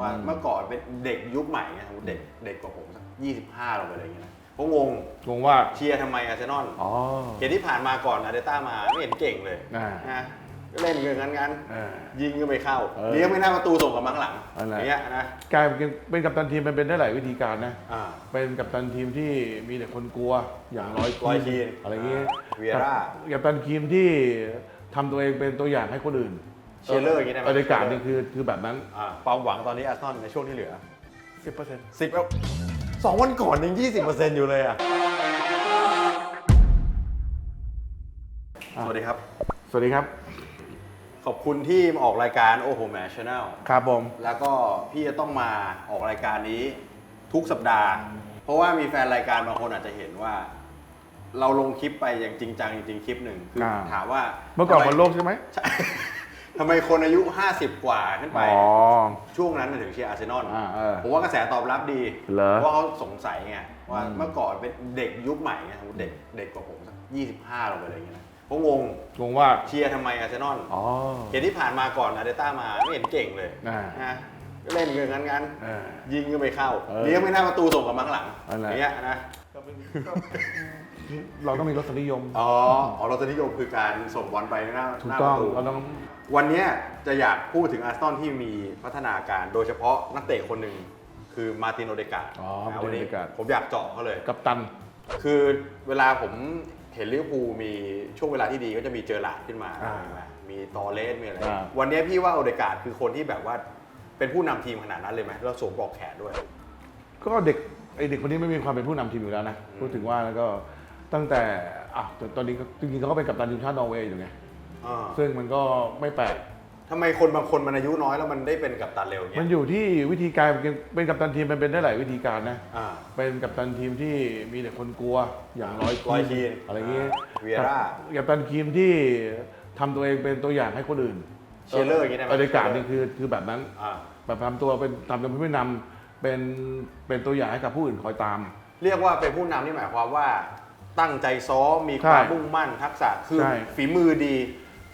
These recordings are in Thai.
ว่าอืมเมื่อก่อนเป็นเด็กยุคใหม่ไงเด็กเด็กกว่าผมสักยี่สิบห้าลงไปอะไรอย่างเงี้ยนะก็งงงงว่าเชียร์ทำไมอาร์เซนอลอ๋อเกมที่ผ่านมาก่อนอาร์เดต้ามาไม่เห็นเก่งเลยอ่า นะก็เล่นเงินงั้นงั้นเออยิงก็ไม่เข้าเออเลี้ยงไม่หน้าประตูส่งกลับมาข้างหลังนั่นแหอละย่างเงี้ยนะกลายเป็นเป็นกัปตันทีมมันเป็นได้หลายวิธีการนะ อ่า เป็นกัปตันทีมที่มีแต่คนกลัวอย่างร้อยร้อยคีนอะไรอย่างเงี้ยเวียร่ากัปตันทีมที่ทำตัวเองเป็นตัวอย่างให้คนอื่น เชียร์เลอร์อย่างงี้ได้ไหมบรรยากาศนี่คือคือแบบนั้นอ่าความหวังตอนนี้อาร์เซนอลในช่วงที่เหลือ10%สิบแล้วสองวันก่อนยังยี่สิบเปอร์เซ็นต์อยู่เลยอะอะ สวัสดีครับ สวัสดีครับ ขอบคุณที่มาออกรายการโอ้โหแมชแนลครับผม แล้วก็พี่จะต้องมาออกรายการนี้ทุกสัปดาห์ เพราะว่ามีแฟนรายการบางคนอาจจะเห็นว่า เราลงคลิปไปอย่างจริงจังจริงๆคลิปหนึ่งคืออา ถามว่าเมื่อก่อนทำบอลโลกใช่ไหม ใช่ ทำไมคนอายุ 50 กว่าขึ้นไป อ๋อ ช่วงนั้นถึงเชียร์อาร์เซนอลอ่าเออผมว่ากระแสตอบรับดีเหรอ เพราะว่าเขาสงสัยไงว่าอืมเมื่อก่อนเป็นเด็กยุคใหม่ไงเด็กเด็กกว่าผมสักยี่สิบห้าลงไปอะไรอย่างเงี้ยนะเขางงงงว่าเชียร์ทำไมอาร์เซนอลอ๋อ เกมที่ผ่านมาก่อนอาร์เดต้ามาไม่เห็นเก่งเลยอ่านะก็เล่นเงินงั้นงั้นเออ ยิงก็ไม่เข้าเออเลี้ยงไม่หน้าประตูส่งกลับมาข้างหลังนั่นแหละอย่างเงี้ยนะ เราต้องมีรสนิยม อ๋ออ๋อเราจะนิยมคือการส่งบอลไปหน้าถูหกน้าต้ปองระตูเราต้อง วันเนี้ยจะอยากพูดถึงอาร์เซนอลที่มีพัฒนาการ โดยเฉพาะนักเตะคนหนึ่งคือมาร์ตินโอเดกาอ๋อนะมาร์ตินวันนี้โอเดกาดผมอยากเจาะเขาเลย กัปตัน คือเวลาผมเห็นลิเวอร์พูลมีช่วงเวลาที่ดีก็จะมีเจอหลาร์ดขึ้นมาอ่าใช่ไหมมีตอเลสมีอะไรอ่าวันนี้พี่ว่าโอเดกาดคือคนที่แบบว่าเป็นผู้นำทีมขนาดนั้นเลยไหมแล้วสวมปลอกแขนด้วย ก็เด็กไอเด็กคนนี้ไม่มีความเป็นผู้นำทีมอยู่แล้วนะพูดถึงว่าแล้วก็ตั้งแต่อะตอนตอนนี้ก็จริงๆเขาก็เป็นกัปตันทีมชาตินอร์เวย์อยู่ไง อ่าซึ่งมันก็ไม่แปลก ทำไมคนบางคนมันอายุน้อยแล้วมันได้เป็นกัปตันเร็วอย่างมัเงี้นยอยู่ที่วิธีการเป็นกัปตันทีมมันเป็นได้หลายวิธีการนะ อ่า เป็นกัปตันทีมที่มีแต่คนกลัวอย่างร้อยร้อยคีนอะไรอย่างเงี้ยเวียร่า กัปตันทีมที่ทำตัวเองเป็นตัวอย่างให้คนอื่นเชียร์เลอร์อย่างงี้ได้ไหมบรรยากาศนี่คือคือแบบนั้น อ่าแบบทำตัวเป็นทำตัวเป็นผู้นำเป็นเป็นตัวอย่างให้กับผู้อื่นคอยตาม เรียกว่าเป็นผู้นำนี่หมายความว่าตั้งใจซ้อมมีใช่ความมุ่งมั่นทักษะคือใช่ ฝีมือดี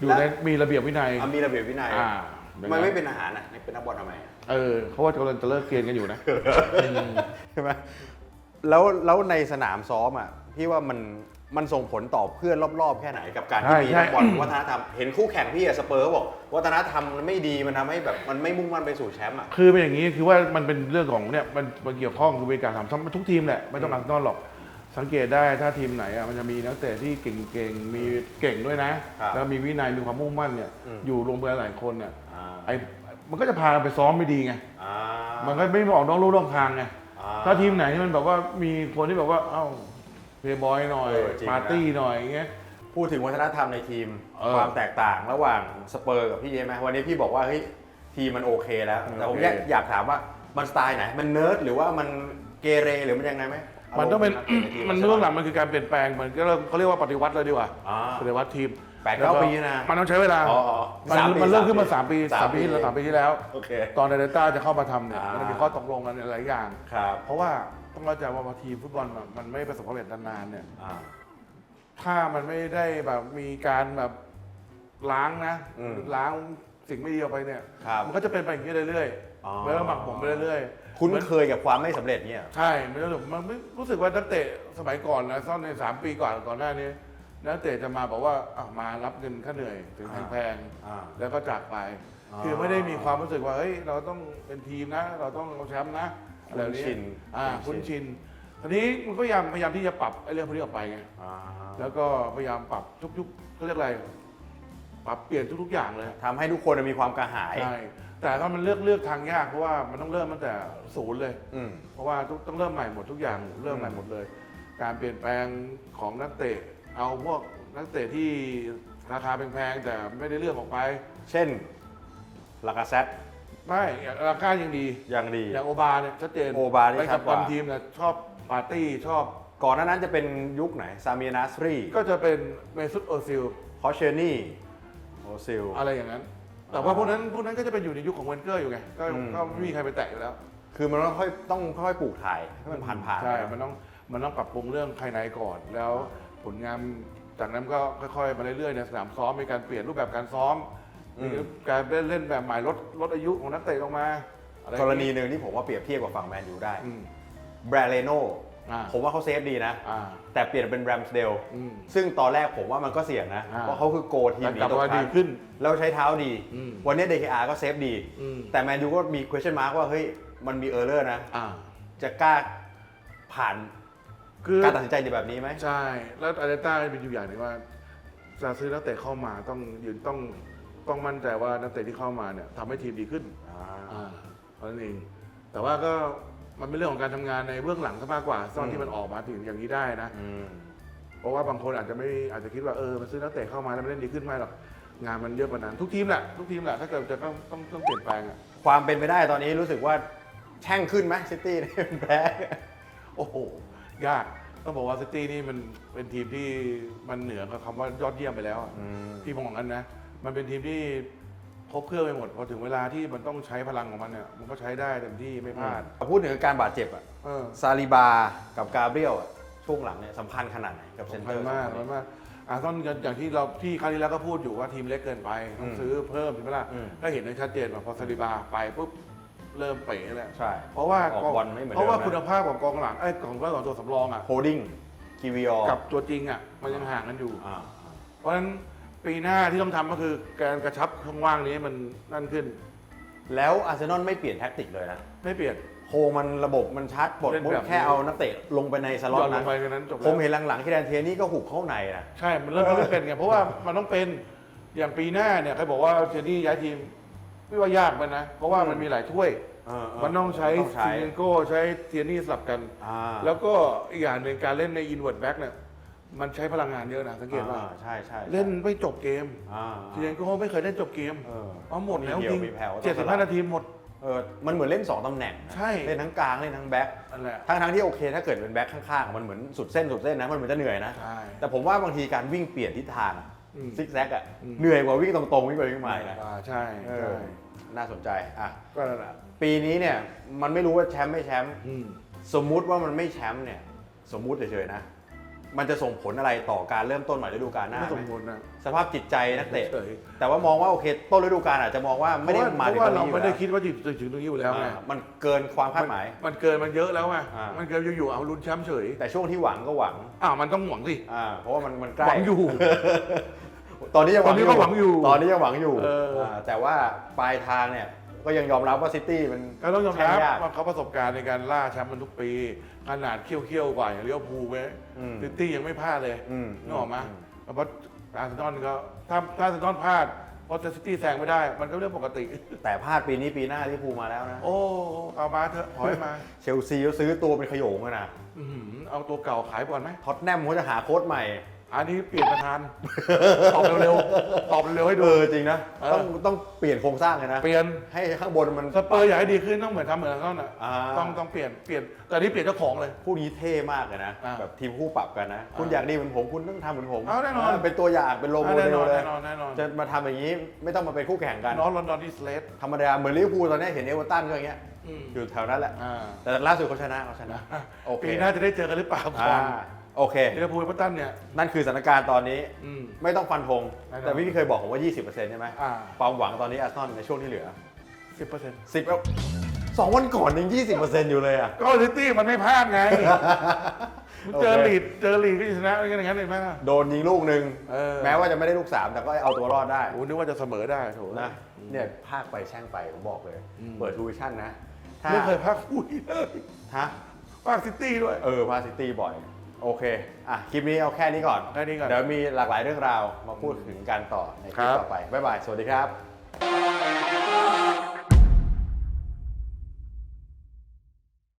อยู่และในมีระเบียบวินัย อะมีระเบียบวินัยอ่าทำไมไม่เป็นอาหารอะเป็นนักบอลทำไมอะเออเขาว่าจะกำลังจะเลิกเกณฑ์กันอยู่นะ ใช่ไหมแล้วแล้วในสนามซ้อมอะพี่ว่ามันมันส่งผลต่อเพื่อนรอบๆ แค่ไหนกับการที่ใช่มีใช่ นักบอลวัฒนธรรมเห็นคู่แข่งพี่อะสเปอร์เขาบอกวัฒนธรรมมันไม่ดีมันทำให้แบบมันไม่มุ่งมั่นไปสู่แชมป์อะ คือเป็นอย่างนี้คือว่ามันเป็นเรื่องของเนี่ยมันมันเกี่ยวข้องกับการทำทุกทีมแหละไม่ต้องอืมอักนอนหรอก สังเกตได้ถ้าทีมไหนอะมันจะมีนักเตะที่เก่งๆ มีเก่งด้วยนะ ครับแล้วมีวินัยมีความมุ่งมั่นเนี่ยอืม อยู่รวมกันหลายคนเนี่ยอ่าไอ้มันก็จะพาไปซ้อมไม่ดีไงอ่ามันก็ไม่ออกนอกลู่นอกทางไงอ่ ถ้าทีมไหนที่มันแบบว่ามีคนที่แบบว่าเอ้าเพย์บอยหน่อยเออจริงนะ ปาร์ตี้หน่อยอย่างเงี้ย พูดถึงวัฒนธรรมในทีม เออความแตกต่างระหว่างสเปอร์กับพี่ใช่ไหมวันนี้พี่บอกว่าเฮ้ยทีมมันโอเคแล้ว แต่ผมโอเค อยากอยากถามว่ามันสไตล์ไหน มันเนิร์ดหรือว่ามันเกเรหรือมันยังไงไหม มันต้องเป็นารมณ์ใทีมันเรื่องหลังมันคือการเปลี่ยนแปลงมันก็เริ่มเขาเรียกว่าปฏิวัติเลยดีกว่าอ่า ปฏิวัติทีมแปดเก้าล้วก็ปีนะมันต้องใช้เวลาอ๋ออ๋อมันสามปีมันเริ่มขึ้นมาสาสามมปีปีสามปีที่แล้วสามปีที่แล้ว โอเค ตอนเดลต้าจะเข้ามาทำเนี่ยอ่ามั มันมีข้อตกลงกันหลายอย่าง ครับเพราะว่าต้องเข้าใจว่าพอทีมฟุตบอลมันมันไม่ประสบความสำเร็จนานๆเนี่ย อ่า ถ้ามันไม่ได้แบบมีการแบบล้างนะอืมล้างสิ่งไม่ดีออกไปเนี่ย ครับมันก็จะเป็นไปอย่างนี้เรื่อยอ๋อๆแล้วก็หมักผมไปเรื่อยๆ คุ้นเหมือเคยกับความไม่สำเร็จเนี่ย ใช่ไม่รู้สึกมันไม่รู้สึกว่านักเตะสมัยก่อนนะซ่อนในสามปีก่อนก่อนหน้านี้นักเตะจะมาบอกว่าอะมารับเงินค่าเหนื่อยถึงอ่าแพงอ่าๆแล้วก็จากไปอ๋อคือไม่ได้มีความรู้สึกว่าเฮ้ยเราต้องเป็นทีมนะ เราต้องเอาแชมป์นะอะไรแบบคุ้นชินอ่าคุ้คุ้นนชิชิน นทีนี้มันก็พยายามพยายามที่จะปรับไอ้เรื่องพวกนี้ออกไปไง อ่าแล้วก็พยายามปรับทุกๆเขาเรียกอะไร ปรับเปลี่ยนทุกๆอย่างเลย ทำให้ทุกคนมีความกระหาย ใช่ แต่ถ้ามันเลือกเลือกทางยากเพราะว่ามันต้องเริ่มตั้งแต่ศูนย์เลย อืม เพราะว่าทุกต้องเริ่มใหม่หมดทุกอย่างเริ่มใหม่หมดเลย การเปลี่ยนแปลงของนักเตะ เอาพวกนักเตะที่ราคาแพงๆแต่ไม่ได้เลือกออกไปเช่นลากาเซตไม่ราคายังดียังดี อย่างโอบาเนี่ยชัดเจนโอบานี่ไปชักัดบกว่าบอลทีมเนี่ยชอบปาร์ตี้ชอบ ก่อนหน้านั้นจะเป็นยุคไหน ซามีนาสรีก็จะเป็นเมซุตโอซิลพอเชอร์นี่โอซิล อะไรอย่างนั้น แต่ว่าพวกนั้นพวกนั้นก็จะเป็นอยู่ในยุคของเวนเกอร์อยู่ไงก็อืม ก็ไม่มีใครไปแตะอยู่แล้วคือมันต้องค่อยต้องค่อยปลูกถ่ายให้มันผ่านผ่านๆใช่ไปมันต้องมันต้องปรับปรุงเรื่องภายในก่อน แล้วผลงานจากนั้นก็ค่อยๆมาเรื่อยๆในสนามซ้อมมีการเปลี่ยนรูปแบบการซ้อมอืม มีการเล่นเล่นแบบใหม่ลดลดอายุของนักเตะลงมาอะไรกรณีหนึ่งที่ผมว่าเปรียบเทียบกับฝั่งแมนยูได้ อืม แบรเลโน อ่าผมว่าเขาเซฟดีนะ อ่า แต่เปลี่ยนเป็นแรมสเดลอืมซึ่งตอนแรกผมว่ามันก็เสี่ยงนะ อ่าเพราะเขาคือโกทีมแต่หนีกลับตกมาชั้ดีนขึ้นแล้วใช้เท้าดี อืมวันนี้ DKR ก็เซฟดี อืม แต่แมนยูก็มี question mark ว่า เฮ้ย มันมีเออร์เลอร์นะ อ่า จะกล้าผ่านคือ การตัดสินใจในแบบนี้ไหม ใช่ แล้วอาร์เตต้าเป็นอยู่อย่างหนึงว่าจะซื้อนักเตะเข้ามาต้องยืนต้องต้องมั่นใจว่านักเตะที่เข้ามาเนี่ยทำให้ทีมดีขึ้นอ่าเท่านั้นเองแต่ว่าก็ มันเป็นเรื่องของการทำงานในเบื้องหลังซะมากกว่าตอนที่มันออกมาถึงอย่างนี้ได้นะ อืม เพราะว่าบางคนอาจจะไม่อาจจะคิดว่าเออมันซื้อนักเตะเข้ามาแล้วมันเล่นดีขึ้นไหมหรอกงานมันเยอะกว่านั้นทุกทีมแหละทุกทีมแหละถ้าเกิดจะต้องต้องต้องเปลี่ยนแปลงอะความเป็นไปได้ตอนนี้รู้สึกว่าแช่งขึ้นไหมซิตี้เนี่ยแพ้โอ้โหยากต้องบอกว่าซิตี้นี่มันเป็นทีมที่มันเหนือกับคำว่ายอดเยี่ยมไปแล้วอะ อืม พี่มองอย่างนั้นนะ มันเป็นทีมที่ ครบเครื่องไปหมดพอถึงเวลาที่มันต้องใช้พลังของมันเนี่ยมันก็ใช้ได้เต็มที่ไม่พลาดพูดถึงการบาดเจ็บอะเออซาลิบากับกาเบรียลอะช่วงหลังเนี่ยสำคัญขนาดไหนกับเซนสำเตคัอญร์มากสองคนสำคัญนี้มากอะต้องอย่างที่เราที่คราวที่แล้วก็พูดอยู่ว่าทีมเล็กเกินไปต้องอืมซื้อเพิ่มใช่ไหมล่ะอืมก็เห็นได้ชัดเจนว่าพอซาลิบาไปปุ๊บเริ่มเป๋แล้วใช่ เพราะว่าออกบอลไม่เหมือนเพราะว่าเดิมนะคุณภาพของกองหลังไอ้ยของของตัวสำรองอะโฮดิ้งคิวิออกับตัวจริงอะมันยังห่างกันอยู่ อ่า เพราะฉะนั้น ปีหน้าที่ต้องทำก็คือการกระชับช่องว่างนี้มันนั่นขึ้น แล้วอาร์เซนอลไม่เปลี่ยนแท็กติกเลยนะ ไม่เปลี่ยน โคมันระบบมันชัดบทเล่นแบบแค่เอานักเตะลงไปในสล็อตหย่อนลนั้งน ไปกันนั้นจบผแล้มวเห็นหลังๆที่แดนเทียนี่ก็หุบเข้าในนะ ใช่ มันเริ่มเริ่มเป็นไง เพราะว่ามันต้องเป็นอย่างปีหน้าเนี่ยใครบอกว่าเจนี่ย้ายทีมไม่ว่ายากมันนะ เพราะว่ามันมีหลายถ้วย เออเมันต้องใช้ต้องใช้ ซิเนโก้ใช้เทียนี่สลับกัน อ่าแล้วก็อีกอย่างหนึ่งการเล่นในอินเวอร์ตแบ็กเนี่ย มันใช้พลังงานเยอะนะสังเกตว่าอ่ใช่ใช่เล่นไม่จบเกมอ่าเทียนโก้ไม่เคยเล่นจบเกมเออเอาหมดแล้วมีจริงเดี่ยวมีแผ่วเจ็ดสิบห้านาทีหมด เออมันเหมือนเล่น 2ตำแหน่งนะใช่ เล่นทั้งกลางเล่นทั้งแบ็คนั่นแหละทั้งทั้งที่โอเค ถ้าเกิดเป็นแบ็คข้างๆ มันเหมือนสุดเส้นสุดเส้นนะมันเหมือนจะเหนื่อยนะ ใช่ แต่ผมว่าบางทีการวิ่งเปลี่ยนทิศทางอะอืมซิกแซกอะอืม เหนื่อยกว่าวิ่งตรงๆวิ่งไปวิ่งมาอีกนะอ่าใช่เอใช่อน่าสนใจอะก็นั่นแหละปีนี้เนี่ยมันไม่รู้ว่าแชมป์ไม่แชมป์อืมสมมุติว่ามันไม่แชมป์เนี่ยสมมุติเฉยๆนะ มันจะส่งผลอะไรต่อการเริ่มต้นใหม่ฤดูกาลหน้าไม่สไหมมบูรณ์นะสภาพจิตใจนักเตะ เฉยแต่ว่ามองว่าโอเคต้นฤดูกาลอาจจะมองว่าไม่ได้เพระมาเพถึงราะว่าตรงเรานี้อยู่ไม่ได้แล้วคิดว่าจะถึงตรงนี้อยู่แล้วไงอ่ามันเกินความคาดหมายนมันเกินมันเยอะแล้วไงอ่ามั มันเกินอยู่ๆเอาลุ้นแชมป์เฉยแต่ช่วงที่หวังก็หวังอ้าวมันต้องหวังสิอ่าเพราะว่ามันมันใกล้ หวังอยู่ ตอนนี้ยังหวังตอนนี้ก็หวังอยู่ตอนนี้ยังหวังอยู่เอออ่าแต่ว่าปลายทางเนี่ย ก็ยังยอมรับว่าซิตี้มันก็ต้องยอมรับแข่งยาก ว่าเขาประสบการณ์ในการล่าแชมป์มันทุกปี ขนาดเคี่ยวๆกว่าอย่างเลี้ยวภูลไหมอืมซิตี้ยังไม่พลาดเลยอืมนึกออกไหมอืม เพราะอาร์เซนอลก็ถ้าถ้าอาร์เซนอลพลาดเพราะซิตี้แซงไม่ได้ มันก็เรื่องปกติ แต่พลาดปีนี้ปีหน้าที่พูลมาแล้วนะ โอ้เอามาเถอะถอยมา เชลซีก็ซื้อตัวเป็นขโยงอะนะ อื้อหือเอาตัวเก่าขายก่อนไหม ท็อตแนมเขาจะหาโค้ชใหม่ อันนี้เปลี่ยนประธาน ตอบเร็วๆ ตอบเร็วๆให้ดู เออจริงนะ เออ ต้องต้องเปลี่ยนโครงสร้างเลยนะ เปลี่ยนให้ข้างบนมัน สเปอร์อยากให้ดีขึ้นต้องเหมือนทำเหมือนนั่นน่ะอ่า ต้องต้องเปลี่ยนเปลี่ยนแต่อันนี้เปลี่ยนเจ้าของเลยคู่นี้เท่มากเลยนะ อ่าแบบทีมคู่ปรับกันนะ คุณอ่าอยากดีเหมือนผมคุณต้องทำเหมือนผมเอาแน่นอนเป็นตัวอย่างเป็นโลโมแน่เดนลอนเลย แน่นอนแน่นอนจะมาทำอย่างนี้ไม่ต้องมาเป็นคู่แข่งกันนอตลอนดอนที่สเลตธรรมดาเหมือนลิเวอร์พูลตอนนี้เห็นเอเวอร์ตันก็อย่างเงี้ยอืม อยู่แถวนั้นแหละ อ่าแต่ล่าสุดเขาชนะเขาชนะ โอเค ปีหน้าจะได้เจอกันหรือเปล่าก่อ่าอน โอเค ลิเวอร์พูลเอเวอร์ตันเนี่ย นั่นคือสถานการณ์ตอนนี้ อืม ไม่ต้องฟันธงแน่นอนแต่พี่เคยบอกผมว่า 20%ใช่ไหมอ่า ความหวังตอนนี้อาร์เซนอลในช่วงที่เหลือ สิบเปอร์เซ็นต์10แล้วสองวันก่อนยัง20%อยู่เลยอะ ก็ซิตี้มันไม่พลาดไง โอเค เจอลีดเจอลีดก็จะชนะอย่างนั้นเลยไหมล่ะ โดนยิงลูกหนึ่งเออ แม้ว่าจะไม่ได้ลูก3แต่ก็เอาตัวรอดได้โอ้นึกว่าจะเสมอได้โถนะเนี่ยภาคไปแช่งไปผมบอกเลยอืมเปิดทูวิชั่นนะถ้าไม่เคยพักคุยเลยฮะภาคซิตี้ด้วย เออพาซิตี้บ่อย โอเค อะ คลิปนี้เอาแค่นี้ก่อน แค่นี้ก่อน เดี๋ยวมีหลากหลายเรื่องราวมาพูดถึงกันต่อในคลิปต่อไป บ๊ายบาย สวัสดีครับ